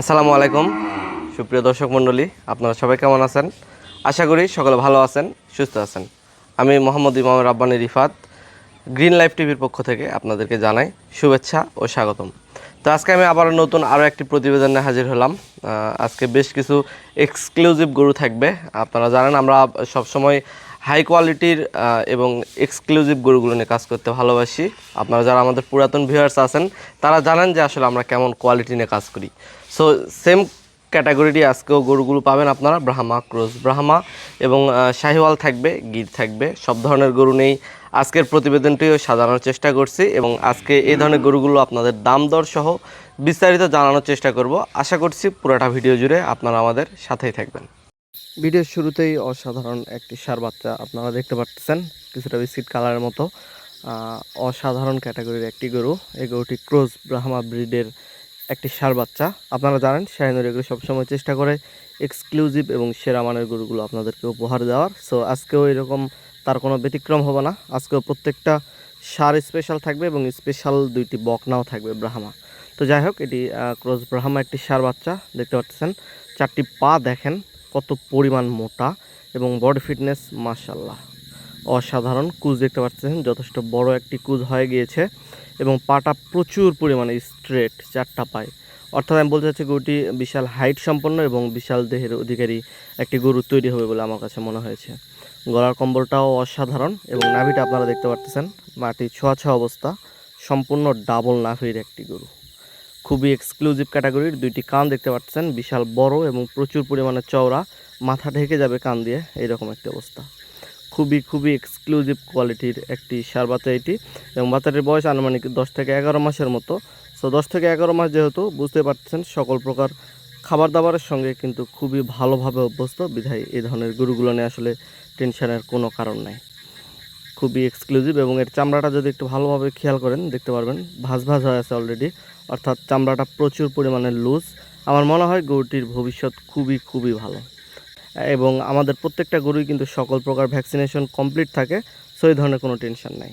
আসসালামু আলাইকুম। সুপ্রিয় দর্শক মণ্ডলী, আপনারা সবাই কেমন আছেন? আশা করি সকলে ভালো আছেন, সুস্থ আছেন। আমি মোহাম্মদ ইমাম রাব্বানি রিফাত, গ্রিন লাইফ টিভির পক্ষ থেকে আপনাদেরকে জানাই শুভেচ্ছা ও স্বাগতম। তো আজকে আমি আবার নতুন আরও একটি প্রতিবেদনে হাজির হলাম। আজকে বেশ কিছু এক্সক্লুসিভ গরু থাকবে। আপনারা জানেন, আমরা সবসময় হাই কোয়ালিটির এবং এক্সক্লুসিভ গরুগুলো নিয়ে কাজ করতে ভালোবাসি। আপনারা যারা আমাদের পুরাতন ভিউয়ার্স আছেন, তারা জানেন যে আসলে আমরা কেমন কোয়ালিটি নিয়ে কাজ করি। সো সেম ক্যাটাগরিটি আজকেও গরুগুলো পাবেন আপনারা, ব্রাহ্মা, ক্রোজ ব্রাহ্মা এবং শাহিওয়াল থাকবে, গির থাকবে, সব ধরনের গরু নেই। আজকের প্রতিবেদনটিও সাজানোর চেষ্টা করছি এবং আজকে এই ধরনের গরুগুলো আপনাদের দাম দর সহ বিস্তারিত জানানোর চেষ্টা করব। আশা করছি পুরোটা ভিডিও জুড়ে আপনারা আমাদের সাথেই থাকবেন। ভিডিওর শুরুতেই অসাধারণ একটি সার বাচ্চা আপনারা দেখতে পাচ্ছেন, কিছুটা বিস্কিট কালারের মতো। অসাধারণ ক্যাটাগরির একটি গরু, এই গরুটি ক্রোজ ব্রাহ্মা ব্রিডের একটি সার বাচ্চা। আপনারা জানেন শাহিনুর এগুলো সবসময় চেষ্টা করে এক্সক্লুসিভ এবং সেরা মানের গরুগুলো আপনাদেরকে উপহার দেওয়ার। সো আজকেও এরকম তার কোনো ব্যতিক্রম হবে না। আজকেও প্রত্যেকটা সার স্পেশাল থাকবে এবং স্পেশাল দুইটি বকনাও থাকবে ব্রাহ্মা। তো যাই হোক, এটি ক্রোজ ব্রাহ্মা একটি সার বাচ্চা, দেখতে পাচ্ছেন। চারটি পা দেখেন, কত পরিমাণ মোটা এবং বডি ফিটনেস মাশাল্লাহ অসাধারণ কুজ দেখতে পাচ্ছেন। যথেষ্ট বড় একটি কুজ হয়ে গিয়েছে এবং পাটা প্রচুর পরিমাণে স্ট্রেট চারটা পায়। অর্থাৎ আমি বলতে চাচ্ছি গরুটি বিশাল হাইট সম্পন্ন এবং বিশাল দেহের অধিকারী একটি গরু তৈরি হবে বলে আমার কাছে মনে হয়েছে। গলার কম্বলটাও অসাধারণ এবং নাভিটা আপনারা দেখতে পাচ্ছেন, মাটি ছোঁয়া ছোঁয়া অবস্থা, সম্পূর্ণ ডাবল নাভির একটি গরু। খুবই এক্সক্লুসিভ ক্যাটাগরির দুইটি কান দেখতে পাচ্ছেন, বিশাল বড় এবং প্রচুর পরিমাণে চওড়া, মাথা ঢেকে যাবে কান দিয়ে, এইরকম একটি অবস্থা। খুবই খুবই এক্সক্লুসিভ কোয়ালিটির একটি সার বাচ্চা এটি। এবং বাচ্চাটির বয়স আনুমানিক দশ থেকে এগারো মাসের মতো। সো দশ থেকে এগারো মাস যেহেতু, বুঝতে পারছেন সকল প্রকার খাবার দাবারের সঙ্গে কিন্তু খুবই ভালোভাবে অভ্যস্ত। বিধায় এই ধরনের গরুগুলো নিয়ে আসলে টেনশনের কোনো কারণ নাই। খুবই এক্সক্লুসিভ এবং এর চামড়াটা যদি একটু ভালোভাবে খেয়াল করেন, দেখতে পারবেন ভাজ ভাজ হয়ে আছে অলরেডি অর্থাৎ চামড়াটা প্রচুর পরিমাণে লুজ আমার মনে হয় গরুটির ভবিষ্যৎ খুবই খুবই ভালো। এবং আমাদের প্রত্যেকটা গরুই কিন্তু সকল প্রকার ভ্যাকসিনেশন কমপ্লিট থাকে সো এই ধরনের কোনো টেনশন নাই।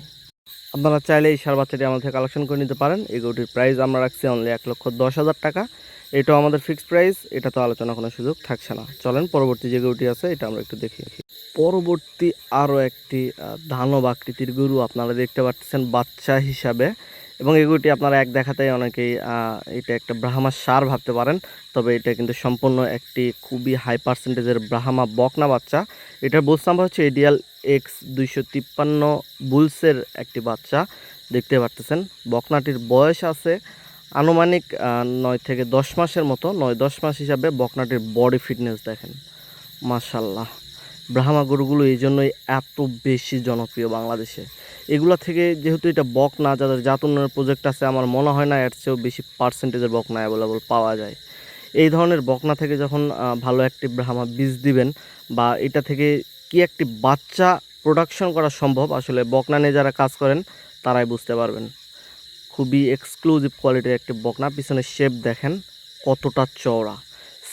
আপনারা চাইলে এই সার বাচ্চাটি আমাদের কালেকশন করে নিতে পারেন। এই গরুটির প্রাইস আমরা রাখছি অনলি এক লক্ষ দশ হাজার টাকা। এটাও আমাদের ফিক্সড প্রাইস এটা তো আলোচনা কোনো সুযোগ থাকছে না। চলেন, পরবর্তী যে গরুটি আছে, এটা আমরা একটু দেখি পরবর্তী আরও একটি দানব আকৃতির গরু আপনারা দেখতে পাচ্ছেন বাচ্চা হিসাবে। এবং এগুলোটি আপনারা এক দেখাতেই অনেকেই এটা একটা ব্রাহ্মা সার ভাবতে পারেন, তবে এটা কিন্তু সম্পূর্ণ একটি খুবই হাই পার্সেন্টেজের ব্রাহ্মা বকনা বাচ্চা। এটার বুলস নাম্বার হচ্ছে এডিয়াল এক্স দুইশো তিপ্পান্ন বুলসের একটি বাচ্চা, দেখতে পারতেছেন। বকনাটির বয়স আছে আনুমানিক নয় থেকে দশ মাসের মতো, নয় দশ মাস হিসাবে বকনাটির বডি ফিটনেস দেখেন। মাশাল্লাহ ব্রাহ্মা গরুগুলো এই জন্যই এত বেশি জনপ্রিয় বাংলাদেশে। এগুলা থেকে যেহেতু এটা বক না, যাদের জাত উন্নয়নের প্রজেক্ট আছে, আমার মনে হয় না এর চেয়েও বেশি পার্সেন্টেজের বকনা অ্যাভেলেবল পাওয়া যায়। এই ধরনের বকনা থেকে যখন ভালো একটি ব্রাহ্মা বীজ দিবেন বা এটা থেকে কি একটি বাচ্চা প্রোডাকশন করা সম্ভব? আসলে বকনা নিয়ে যারা কাজ করেন, তারাই বুঝতে পারবেন। খুবই এক্সক্লুসিভ কোয়ালিটির একটি বকনা পিছনে শেপ দেখেন কতটা চওড়া।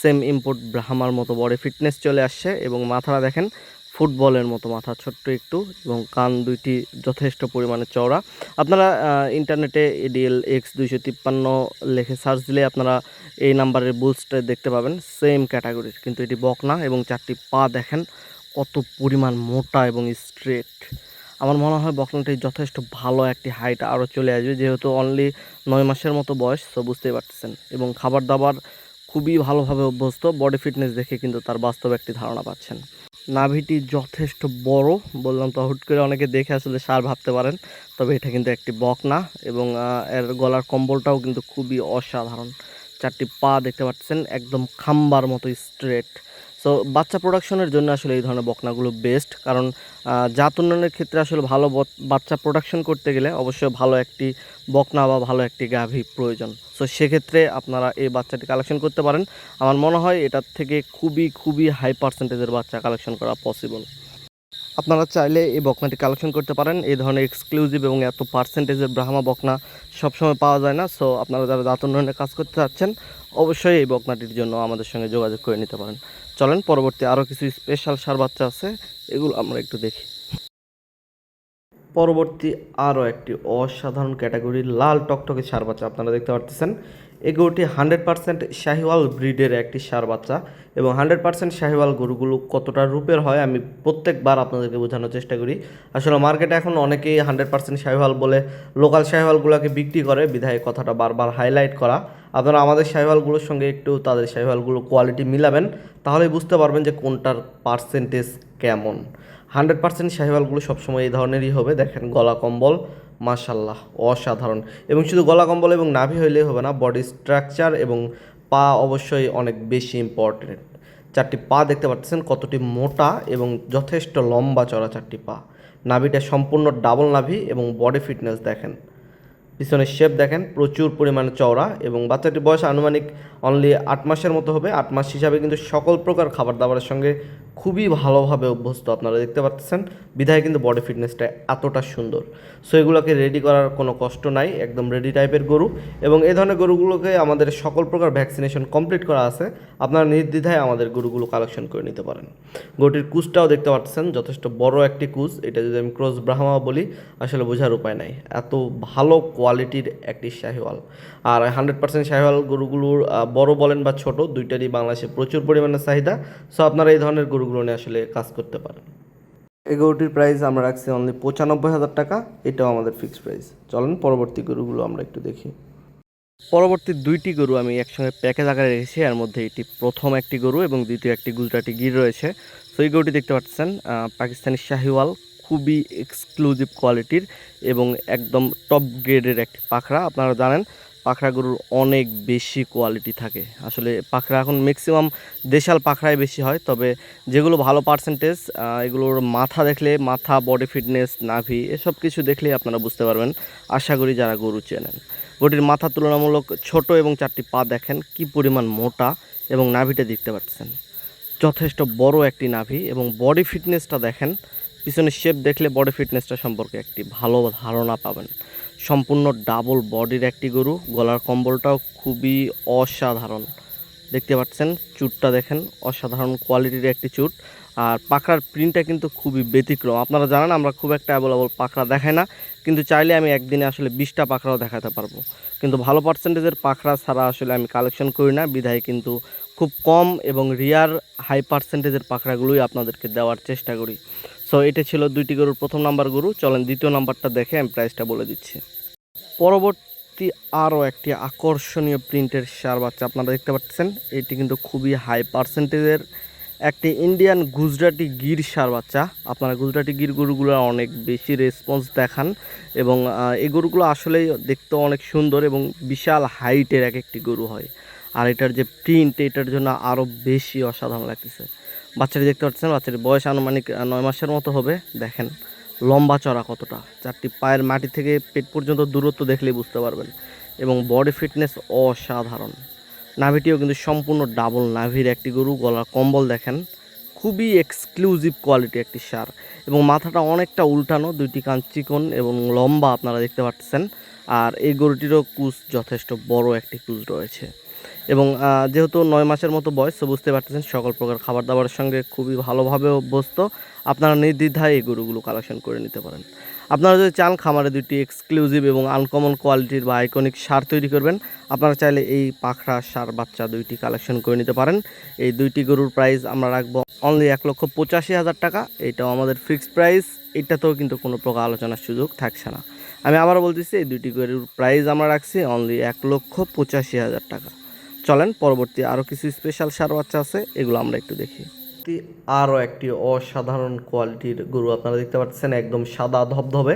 সেম ইম্পোর্ট ব্রাহ্মার মতো বডি ফিটনেস চলে আসছে এবং মাথাটা দেখেন ফুটবলের মতো মাথা ছোট্ট একটু এবং কান দুইটি যথেষ্ট পরিমাণে চওড়া। আপনারা ইন্টারনেটে এডিএল এক্স দুইশো তিপ্পান্ন লেখে সার্চ দিলে আপনারা এই নাম্বারের বুলসটা দেখতে পাবেন। সেম ক্যাটাগরির কিন্তু এটি বকনা এবং চারটি পা দেখেন কত পরিমাণ মোটা এবং স্ট্রেট আমার মনে হয় বকনাটি যথেষ্ট ভালো একটি হাইট আরও চলে আসবে, যেহেতু অনলি নয় মাসের মতো বয়স তো বুঝতেই পারতেছেন। এবং খাবার দাবার খুবই ভালোভাবে অভ্যস্ত বডি ফিটনেস দেখে কিন্তু তার বাস্তব একটি ধারণা পাচ্ছেন। নাভিটি যথেষ্ট বড়, বললাম তো হুট করে অনেকে দেখে আসলে সার ভাবতে পারেন, তবে এটা কিন্তু একটি বক না এবং এর গলার কম্বলটাও কিন্তু খুবই অসাধারণ। চারটি পা দেখতে পাচ্ছেন, একদম খাম্বার মতো স্ট্রেট সো বাচ্চা প্রোডাকশনের জন্য আসলে এই ধরনের বকনাগুলো বেস্ট কারণ জাত উন্নয়নের ক্ষেত্রে আসলে ভালো বাচ্চা প্রোডাকশন করতে গেলে অবশ্যই ভালো একটি বকনা বা ভালো একটি গাভি প্রয়োজন। সো সেক্ষেত্রে আপনারা এই বাচ্চাটি কালেকশন করতে পারেন। আমার মনে হয় এটার থেকে খুবই খুবই হাই পার্সেন্টেজের বাচ্চা কালেকশন করা পসিবল আপনারা চাইলে এই বকনাটি কালেকশন করতে পারেন। এই ধরনের এক্সক্লুসিভ এবং এত পার্সেন্টেজের ব্রাহ্মা বকনা সবসময় পাওয়া যায় না। সো আপনারা যারা দাঁত উন্নয়নের কাজ করতে চাচ্ছেন, অবশ্যই এই বকনাটির জন্য আমাদের সঙ্গে যোগাযোগ করে নিতে পারেন। চলেন, পরবর্তী আরও কিছু স্পেশাল সার বাচ্চা আছে, এগুলো আমরা একটু দেখি। পরবর্তী আরও একটি অসাধারণ ক্যাটাগরির লাল টকটকে সার বাচ্চা, আপনারা দেখতে পারতেছেন। এগুলোটি হান্ড্রেড পার্সেন্ট শাহিওয়াল ব্রিডের একটি সার বাচ্চা। এবং হান্ড্রেড পার্সেন্ট শাহিওয়াল গরুগুলো কতটা রূপের হয় আমি প্রত্যেকবার আপনাদেরকে বোঝানোর চেষ্টা করি। আসলে মার্কেটে এখন অনেকেই হান্ড্রেড পার্সেন্ট শাহিওয়াল বলে লোকাল শাহিওয়ালগুলোকে বিক্রি করে। বিধায় কথাটা বারবার হাইলাইট করা। আপনারা আমাদের শাহিওয়ালগুলোর সঙ্গে একটু তাদের শাহিওয়ালগুলো কোয়ালিটি মিলাবেন, তাহলেই বুঝতে পারবেন যে কোনটার পার্সেন্টেজ কেমন। হান্ড্রেড পার্সেন্ট শাহিওয়ালগুলো সবসময় এই ধরনেরই হবে। দেখেন গলা কম্বল মাশাল্লাহ অসাধারণ। এবং শুধু গলা কম্বল এবং নাভি হইলেই হবে না বডি স্ট্রাকচার এবং পা অবশ্যই অনেক বেশি ইম্পর্টেন্ট চারটি পা দেখতে পাচ্ছেন কতটি মোটা এবং যথেষ্ট লম্বা চড়া চারটি পা। নাভিটা সম্পূর্ণ ডাবল নাভি এবং বডি ফিটনেস দেখেন। পিছনের শেপ দেখেন, প্রচুর পরিমাণে চওড়া এবং বাচ্চাটির বয়স আনুমানিক অনলি আট মাসের মতো হবে। আট মাস হিসাবে কিন্তু সকল প্রকার খাবার দাবারের সঙ্গে খুবই ভালোভাবে অভ্যস্ত আপনারা দেখতে পাচ্ছেন। বিধায় কিন্তু বডি ফিটনেসটা এতটা সুন্দর। সো এগুলোকে রেডি করার কোনো কষ্ট নাই, একদম রেডি টাইপের গরু এবং এই ধরনের গরুগুলোকে আমাদের সকল প্রকার ভ্যাকসিনেশন কমপ্লিট করা আছে। আপনারা নির্দ্বিধায় আমাদের গরুগুলো কালেকশন করে নিতে পারেন। গরুটির কুচটাও দেখতে পাচ্ছেন, যথেষ্ট বড় একটি কুচ এটা যদি আমি ক্রস ব্রাহ্মা বলি, আসলে বোঝার উপায় নাই। এত ভালো কোয়ালিটির একটি শাহিওয়াল। আর হান্ড্রেড পার্সেন্ট শাহিওয়াল গরুগুলোর বড় বলেন বা ছোট, দুইটারই বাংলাদেশে প্রচুর পরিমাণে চাহিদা। সো আপনারা এই ধরনের গরুগুলো নিয়ে আসলে কাজ করতে পারেন। এই গরুটির প্রাইস আমরা রাখছি অনলি পঁচানব্বই হাজার টাকা। এটাও আমাদের ফিক্সড প্রাইস চলেন, পরবর্তী গরুগুলো আমরা একটু দেখি। পরবর্তী দুইটি গরু আমি একসঙ্গে প্যাকেজ আকারে রেখেছি। এর মধ্যে এটি প্রথম একটি গরু এবং দ্বিতীয় একটি গুজরাটি গির রয়েছে। তো এই গরুটি দেখতে পাচ্ছেন পাকিস্তানি শাহিওয়াল। খুবই এক্সক্লুসিভ কোয়ালিটির এবং একদম টপ গ্রেডের একটি পাখরা। আপনারা জানেন, পাখরা গরুর অনেক বেশি কোয়ালিটি থাকে। আসলে পাখরা এখন ম্যাক্সিমাম দেশাল পাখরাই বেশি হয়, তবে যেগুলো ভালো পার্সেন্টেজ এগুলোর মাথা দেখলে, মাথা বডি ফিটনেস নাভি, এসব কিছু দেখলেই আপনারা বুঝতে পারবেন। আশা করি যারা গরু চেনেন। গরুটির মাথা তুলনামূলক ছোট এবং চারটি পা দেখেন কি পরিমাণ মোটা এবং নাভিটা দেখতে পাচ্ছেন। যথেষ্ট বড় একটি নাভি এবং বডি ফিটনেসটা দেখেন পিছনের শেপ দেখলে বডি ফিটনেসটা সম্পর্কে একটি ভালো ধারণা পাবেন। সম্পূর্ণ ডাবল বডির একটি গরু, গলার কম্বলটাও খুবই অসাধারণ। দেখতে পাচ্ছেন, চুটটা দেখেন, অসাধারণ কোয়ালিটির একটি চুট। আর পাখরার প্রিন্টটা কিন্তু খুবই ব্যতিক্রম। আপনারা জানেন, আমরা খুব একটা অ্যাভেলেবল পাখরা দেখাই না, কিন্তু চাইলে আমি একদিনে আসলে বিশটা পাখরাও দেখাতে পারব। কিন্তু ভালো পার্সেন্টেজের পাখড়া ছাড়া আসলে আমি কালেকশন করি না। বিধায় কিন্তু খুব কম এবং রিয়ার হাই পার্সেন্টেজের পাখড়াগুলোই আপনাদেরকে দেওয়ার চেষ্টা করি। সো এটা ছিল দুইটি গরুর প্রথম নাম্বার গরু। চলেন দ্বিতীয় নাম্বারটা দেখে আমি প্রাইসটা বলে দিচ্ছি। পরবর্তী আরও একটি আকর্ষণীয় প্রিন্টের সার বাচ্চা আপনারা দেখতে পাচ্ছেন। এটি কিন্তু খুবই হাই পার্সেন্টেজের একটি ইন্ডিয়ান গুজরাটি গির সার বাচ্চা। আপনারা গুজরাটি গির গরুগুলো অনেক বেশি রেসপন্স দেখান এবং এই গরুগুলো আসলেই দেখতে অনেক সুন্দর এবং বিশাল হাইটের এক একটি গরু হয়। আর এটার যে প্রিন্ট এটার জন্য আরও বেশি অসাধারণ লাগতেছে। বাচ্চাটি দেখতে পাচ্ছেন, বাচ্চাটির বয়স আনুমানিক নয় মাসের মতো হবে। দেখেন লম্বা চড়া কতটা। চারটি পায়ের মাটি থেকে পেট পর্যন্ত দূরত্ব দেখলেই বুঝতে পারবেন। এবং বডি ফিটনেস অসাধারণ। নাভিটিও কিন্তু সম্পূর্ণ ডাবল নাভির একটি গরু, গলার কম্বল দেখেন। খুবই এক্সক্লুসিভ কোয়ালিটি একটি সার। এবং মাথাটা অনেকটা উল্টানো, দুইটি কান চিকন এবং লম্বা আপনারা দেখতে পাচ্ছেন। আর এই গরুটিরও কুচ যথেষ্ট বড় একটি কুচ রয়েছে। এবং যেহেতু নয় মাসের মতো বয়স, তো বুঝতে পারতেছেন সকল প্রকার খাবার দাবারের সঙ্গে খুবই ভালোভাবে অভ্যস্ত। আপনারা নির্দ্বিধায় এই গরুগুলো কালেকশন করে নিতে পারেন। আপনারা যদি চান খামারে দুটি এক্সক্লুসিভ এবং আনকমন কোয়ালিটির বা আইকনিক সার তৈরি করবেন, আপনারা চাইলে এই পাখরা সার বাচ্চা দুইটি কালেকশন করে নিতে পারেন। এই দুইটি গরুর প্রাইস আমরা রাখব অনলি এক লক্ষ পঁচাশি হাজার টাকা। এটাও আমাদের ফিক্সড প্রাইস এটাতেও কিন্তু কোনো প্রকার আলোচনার সুযোগ থাকছে না। আমি আবারও বলতেছি, এই দুইটি গরুর প্রাইস আমরা রাখছি অনলি এক লক্ষ পঁচাশি হাজার টাকা। চলেন, পরবর্তী আরও কিছু স্পেশাল সার বাচ্চা আছে, এগুলো আমরা একটু দেখি। আরও একটি অসাধারণ কোয়ালিটির গরু আপনারা দেখতে পাচ্ছেন, একদম সাদা ধবধবে।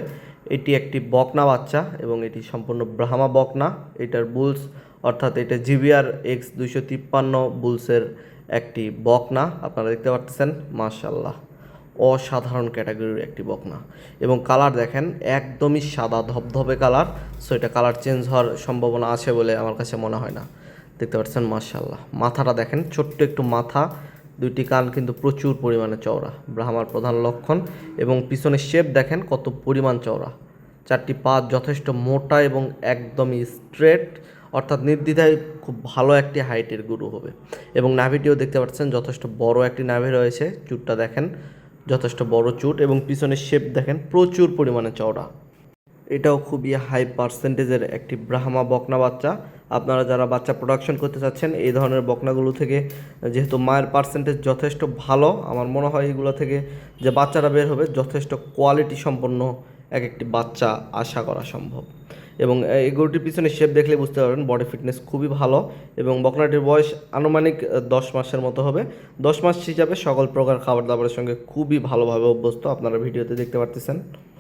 এটি একটি বকনা বাচ্চা এবং এটি সম্পূর্ণ ব্রাহ্মা বকনা। এটার বুলস, অর্থাৎ এটা জিবিআর এক্স দুইশো তিপ্পান্ন বুলসের একটি বকনা, আপনারা দেখতে পাচ্ছেন মাশাল্লাহ অসাধারণ ক্যাটাগরির একটি বকনা। এবং কালার দেখেন, একদমই সাদা ধবধবে কালার। সো এটা কালার চেঞ্জ হওয়ার সম্ভাবনা আছে বলে আমার কাছে মনে হয় না। দেখতে পাচ্ছেন মার্শাল্লাহ মাথাটা দেখেন, ছোট্ট একটু মাথা, দুইটি কান কিন্তু প্রচুর পরিমাণে চওড়া, ব্রাহ্মার প্রধান লক্ষণ। এবং পিছনের শেপ দেখেন, কত পরিমাণ চওড়া। চারটি পা যথেষ্ট মোটা এবং একদমই স্ট্রেট অর্থাৎ নির্দ্বিধায় খুব ভালো একটি হাইটের গরু হবে। এবং নাভিটিও দেখতে পাচ্ছেন, যথেষ্ট বড় একটি নাভি রয়েছে। চুটটা দেখেন, যথেষ্ট বড় চুট এবং পিছনের শেপ দেখেন, প্রচুর পরিমাণে চওড়া। এটাও খুবই হাই পার্সেন্টেজের একটি ব্রাহ্মা বকনা বাচ্চা। আপনারা যারা বাচ্চা প্রোডাকশন করতে চাচ্ছেন, এই ধরনের বকনাগুলো থেকে, যেহেতু মায়ের পার্সেন্টেজ যথেষ্ট ভালো, আমার মনে হয় এগুলো থেকে যে বাচ্চারা বের হবে, যথেষ্ট কোয়ালিটি সম্পন্ন এক একটি বাচ্চা আশা করা সম্ভব। এবং এই গরুটির পিছনে শেপ দেখলে বুঝতে পারবেন বডি ফিটনেস খুবই ভালো এবং বকনাটির বয়স আনুমানিক দশ মাসের মতো হবে। দশ মাস হিসাবে সকল প্রকার খাবার দাবারের সঙ্গে খুবই ভালোভাবে অভ্যস্ত, আপনারা ভিডিওতে দেখতে পারতেছেন।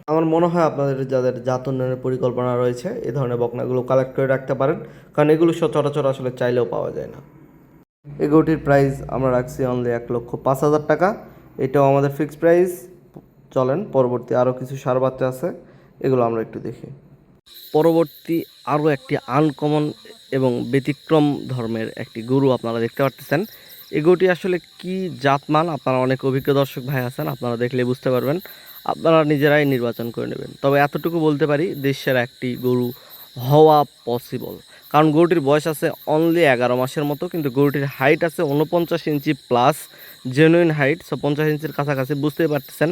আমার মনে হয় আপনাদের যাদের জাত উন্নয়নের পরিকল্পনা রয়েছে এই ধরনের বকনাগুলো কালেক্ট করে রাখতে পারেন, কারণ এগুলো সচরাচর আসলে চাইলেও পাওয়া যায় না। এই গরুটির প্রাইস আমরা রাখছি অনলি এক লক্ষ পাঁচ হাজার টাকা। এটাও আমাদের ফিক্সড প্রাইস চলেন, পরবর্তী আরও কিছু সার বাচ্চা আছে, এগুলো আমরা একটু দেখি। পরবর্তী আরও একটি আনকমন এবং ব্যতিক্রম ধর্মের একটি গরু আপনারা দেখতে পারতেছেন। এই গরুটি আসলে কি জাতমান? আপনারা অনেক অভিজ্ঞ দর্শক ভাই আছেন, আপনারা দেখলে বুঝতে পারবেন। আপনারা নিজেরাই নির্বাচন করে নেবেন। তবে এতটুকু বলতে পারি, দেশের একটি গরু হওয়া পসিবল কারণ গরুটির বয়স আছে অনলি এগারো মাসের মতো, কিন্তু গরুটির হাইট আছে উনপঞ্চাশ inch plus genuine height so পঞ্চাশ ইঞ্চির কাছাকাছি বুঝতেই পারতেছেন,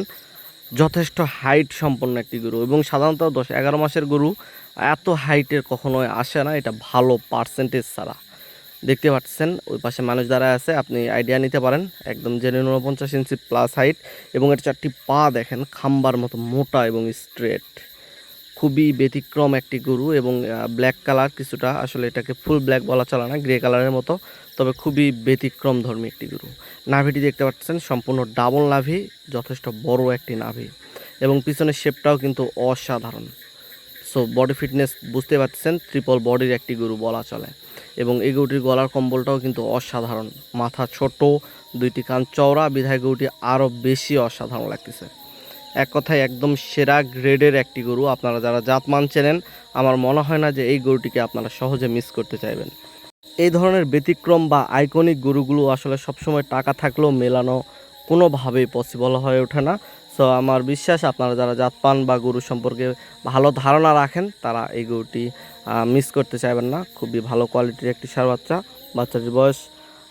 যথেষ্ট হাইট সম্পন্ন একটি গরু। এবং সাধারণত দশ এগারো মাসের গরু এত হাইটের কখনোই আসে না, এটা ভালো পার্সেন্টেজ ছাড়া। দেখতে পাচ্ছেন, ওই পাশে মানুষ যারা আছে, আপনি আইডিয়া নিতে পারেন। একদম জেনে উনপঞ্চাশ ইঞ্চি প্লাস হাইট এবং এর চারটি পা দেখেন, খাম্বার মতো, মোটা এবং স্ট্রেট খুবই ব্যতিক্রম একটি গরু এবং ব্ল্যাক কালার কিছুটা, আসলে এটাকে ফুল ব্ল্যাক বলা চলে না গ্রে কালারের মতো, তবে খুবই ব্যতিক্রম ধর্মী একটি গরু। নাভিটি দেখতে পাচ্ছেন, সম্পূর্ণ ডাবল নাভি, যথেষ্ট বড় একটি নাভি এবং পিছনের শেপটাও কিন্তু অসাধারণ। সো বডি ফিটনেস বুঝতে পারছেন ট্রিপল বডির একটি গরু বলা চলে। এবং এই গরুটির গলার কম্বলটাও কিন্তু অসাধারণ। মাথা ছোট, দুইটি কান চওড়া, বিধায় গরুটি আরও বেশি অসাধারণ লাগতেছে। এক কথায় একদম সেরা গ্রেডের একটি গরু। আপনারা যারা জাতমান চেনেন, আমার মনে হয় না যে এই গরুটিকে আপনারা সহজে মিস করতে চাইবেন। এই ধরনের ব্যতিক্রম বা আইকনিক গরুগুলো আসলে সবসময় টাকা থাকলেও মেলানো কোনোভাবেই পসিবল হয়ে ওঠে না। সো আমার বিশ্বাস আপনারা যারা জাত পান বা গরু সম্পর্কে ভালো ধারণা রাখেন, তারা এই গরুটি মিস করতে চাইবেন না। খুবই ভালো কোয়ালিটির একটি সার বাচ্চা। বাচ্চাটির বয়স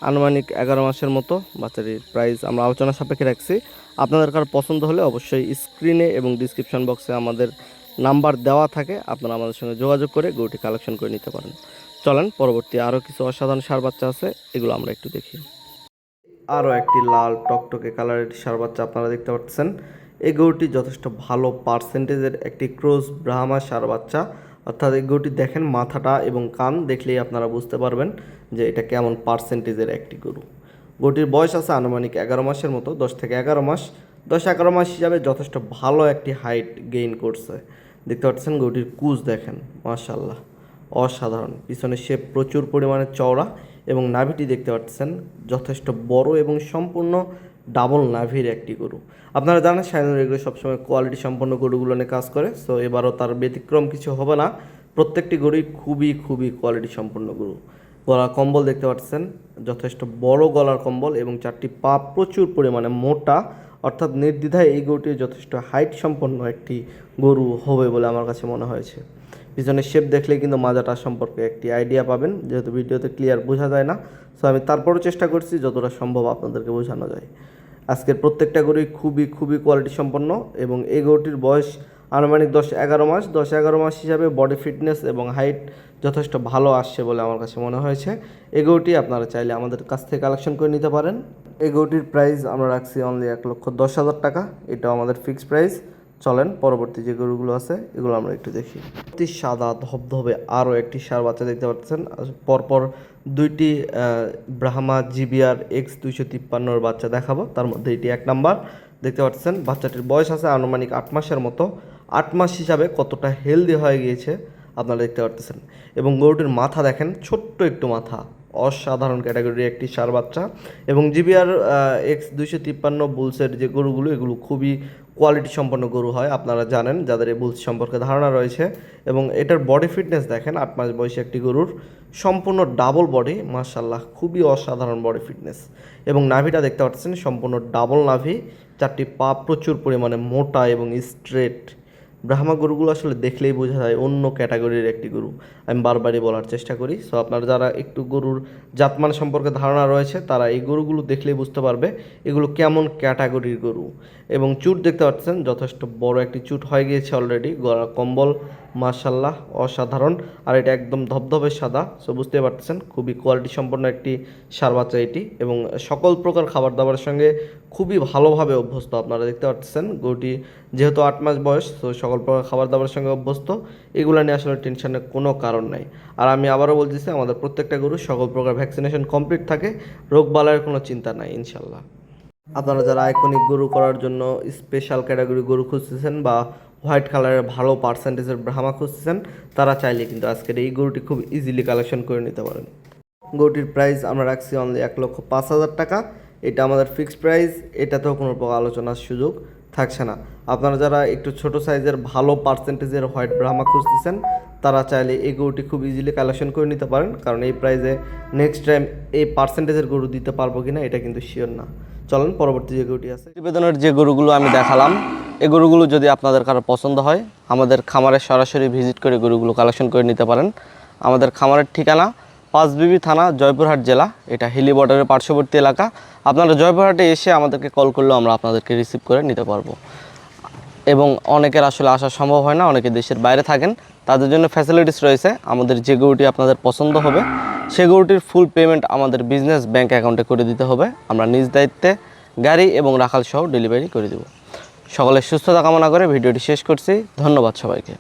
আনুমানিক এগারো মাসের মতো। বাচ্চাটির প্রাইস আমরা আলোচনা সাপেক্ষে রাখছি। আপনাদের কার পছন্দ হলে অবশ্যই স্ক্রিনে এবং ডিসক্রিপশন বক্সে আমাদের নাম্বার দেওয়া থাকে। আপনারা আমাদের সঙ্গে যোগাযোগ করে গরুটি কালেকশন করে নিতে পারেন। চলেন, পরবর্তী আরও কিছু অসাধারণ সার বাচ্চা আছে, এগুলো আমরা একটু দেখি। আরও একটি লাল টকটকে কালারের সার বাচ্চা আপনারা দেখতে পাচ্ছেন। এই গরুটি যথেষ্ট ভালো পার্সেন্টেজের একটি ক্রোজ ব্রাহ্মা সার বাচ্চা। অর্থাৎ এই গরুটি দেখেন মাথাটা এবং কান দেখলেই আপনারা বুঝতে পারবেন যে এটা কেমন পার্সেন্টেজের একটি গরু। গরুটির বয়স আছে আনুমানিক এগারো মাসের মতো, দশ থেকে এগারো মাস। দশ এগারো মাস হিসাবে যথেষ্ট ভালো একটি হাইট গেইন করছে। দেখতে পাচ্ছেন গরুটির কুচ দেখেন মাশাল্লাহ অসাধারণ। পিছনে সে প্রচুর পরিমাণে চওড়া। এবং নাভিটি দেখতে পাচ্ছেন, যথেষ্ট বড় এবং সম্পূর্ণ ডাবল নাভির একটি গরু। আপনারা জানেন সাইনুর এগুলো সবসময় কোয়ালিটি সম্পন্ন গরুগুলো নিয়ে কাজ করে, সো এবারও তার ব্যতিক্রম কিছু হবে না। প্রত্যেকটি গরুই খুবই খুবই কোয়ালিটি সম্পন্ন গরু। গলার কম্বল দেখতে পাচ্ছেন, যথেষ্ট বড় গলার কম্বল এবং চারটি পা প্রচুর পরিমাণে মোটা। অর্থাৎ নির্দ্বিধায় এই গরুটি যথেষ্ট হাইট সম্পন্ন একটি গরু হবে বলে আমার কাছে মনে হয়েছে। পিছনের শেপ দেখলে কিন্তু মাজাটা সম্পর্কে একটি আইডিয়া পাবেন। যেহেতু ভিডিওতে ক্লিয়ার বোঝা যায় না সো আমি তারপরও চেষ্টা করছি যতটা সম্ভব আপনাদেরকে বোঝানো যায়। আজকের প্রত্যেকটা গরুই খুবই খুবই কোয়ালিটি সম্পন্ন এবং এই গরুটির বয়স আনুমানিক দশ এগারো মাস। দশ এগারো মাস হিসাবে বডি ফিটনেস এবং হাইট যথেষ্ট ভালো আসছে বলে আমার কাছে মনে হয়েছে। এই গরুটি আপনারা চাইলে আমাদের কাছ থেকে কালেকশন করে নিতে পারেন। এই গরুটির প্রাইস আমরা রাখছি অনলি এক লক্ষ দশ হাজার টাকা। এটাও আমাদের ফিক্সড প্রাইস চলেন, পরবর্তী যে গরুগুলো আছে, এগুলো আমরা একটু দেখি। অতি সাদা, ধবধবে আরও একটি সার বাচ্চা দেখতে পাচ্ছেন। পরপর দুইটি ব্রাহ্মা জিবিআর এক্স দুইশো তিপ্পান্নর বাচ্চা দেখাবো। তার মধ্যে এটি এক নাম্বার। দেখতে পাচ্ছেন, বাচ্চাটির বয়স আছে আনুমানিক আট মাসের মতো। আট মাস হিসাবে কতটা হেলদি হয়ে গিয়েছে আপনারা দেখতে পারতেছেন। এবং গরুটির মাথা দেখেন, ছোট্ট একটু মাথা। অসাধারণ ক্যাটাগরির একটি সার বাচ্চা। এবং জিবিআর এক্স দুইশো তিপ্পান্ন বুলসের যে গরুগুলো, এগুলো খুবই কোয়ালিটি সম্পন্ন গরু হয়, আপনারা জানেন, যাদের এই বুলস সম্পর্কে ধারণা রয়েছে। এবং এটার বডি ফিটনেস দেখেন, আট মাস বয়সী একটি গরুর সম্পূর্ণ ডাবল বডি মার্শাল্লাহ খুবই অসাধারণ বডি ফিটনেস এবং নাভিটা দেখতে পাচ্ছেন, সম্পূর্ণ ডাবল নাভি, চারটি পা প্রচুর পরিমাণে মোটা এবং স্ট্রেট ব্রাহ্মা গরুগুলো আসলে দেখলেই বোঝা যায় অন্য ক্যাটাগরির একটি গরু। আমি বারবারই বলার চেষ্টা করি। সো আপনার যারা একটু গরুর জাতমান সম্পর্কে ধারণা রয়েছে, তারা এই গরুগুলো দেখলেই বুঝতে পারবে এগুলো কেমন ক্যাটাগরির গরু। এবং চুট দেখতে পাচ্ছেন, যথেষ্ট বড় একটি চুট হয়ে গিয়েছে অলরেডি গলা কম্বল মার্শাল্লাহ অসাধারণ। আর এটা একদম ধবধবে সাদা সো বুঝতে পারতেছেন, খুবই কোয়ালিটি সম্পন্ন একটি সার বাচ্চা এটি। এবং সকল প্রকার খাবার দাবারের সঙ্গে খুবই ভালোভাবে অভ্যস্ত আপনারা দেখতে পাচ্ছেন গরুটি যেহেতু আট মাস বয়স তো সকল প্রকার খাবার দাবারের সঙ্গে অভ্যস্ত, এগুলো নিয়ে আসলে টেনশনের কোনো কারণ নাই। আর আমি আবারও বলতেছি, আমাদের প্রত্যেকটা গরু সকল প্রকার ভ্যাকসিনেশন কমপ্লিট থাকে, রোগ বালায়ের কোনো চিন্তা নাই, ইনশাল্লাহ। আপনারা যারা আইকনিক গরু করার জন্য স্পেশাল ক্যাটাগরি গরু খুঁজতেছেন বা হোয়াইট কালারের ভালো পার্সেন্টেজের ব্রাহ্মা খুঁজতেছেন, তারা চাইলে কিন্তু আজকের এই গরুটি খুব ইজিলি কালেকশন করে নিতে পারেন। গরুটির প্রাইস আমরা রাখছি অনলি এক লক্ষ পাঁচ হাজার টাকা। এটা আমাদের ফিক্সড প্রাইস এটাতেও কোনো প্রকার আলোচনার সুযোগ থাকছে না। আপনারা যারা একটু ছোট সাইজের ভালো পার্সেন্টেজের হোয়াইট ব্রাহ্মা খুঁজতেছেন, তারা চাইলে এই গরুটি খুব ইজিলি কালেকশন করে নিতে পারেন, কারণ এই প্রাইসে নেক্সট টাইম এই পার্সেন্টেজের গরু দিতে পারব কিনা, এটা কিন্তু শিওর না। চলেন, পরবর্তী যে গরুটি আছে। প্রতিবেদনের যে গরুগুলো আমি দেখালাম, এই গরুগুলো যদি আপনাদের কারও পছন্দ হয়, আমাদের খামারে সরাসরি ভিজিট করে গরুগুলো কালেকশন করে নিতে পারেন। আমাদের খামারের ঠিকানা পাঁচবিবি থানা, জয়পুরহাট জেলা। এটা হিলি বর্ডারের পার্শ্ববর্তী এলাকা। আপনারা জয়পুরহাটে এসে আমাদেরকে কল করলেও আমরা আপনাদেরকে রিসিভ করে নিতে পারব। এবং অনেকের আসলে আসা সম্ভব হয় না, অনেকে দেশের বাইরে থাকেন। তাদের জন্য ফ্যাসিলিটিস রয়েছে। আমাদের যে গরুটি আপনাদের পছন্দ হবে, সে গরুটির ফুল পেমেন্ট আমাদের বিজনেস ব্যাংক অ্যাকাউন্টে করে দিতে হবে। আমরা নিজ দায়িত্বে গাড়ি এবং রাখাল সহ ডেলিভারি করে দেব। সকলের সুস্থতা কামনা করে ভিডিওটি শেষ করছি। ধন্যবাদ সবাইকে।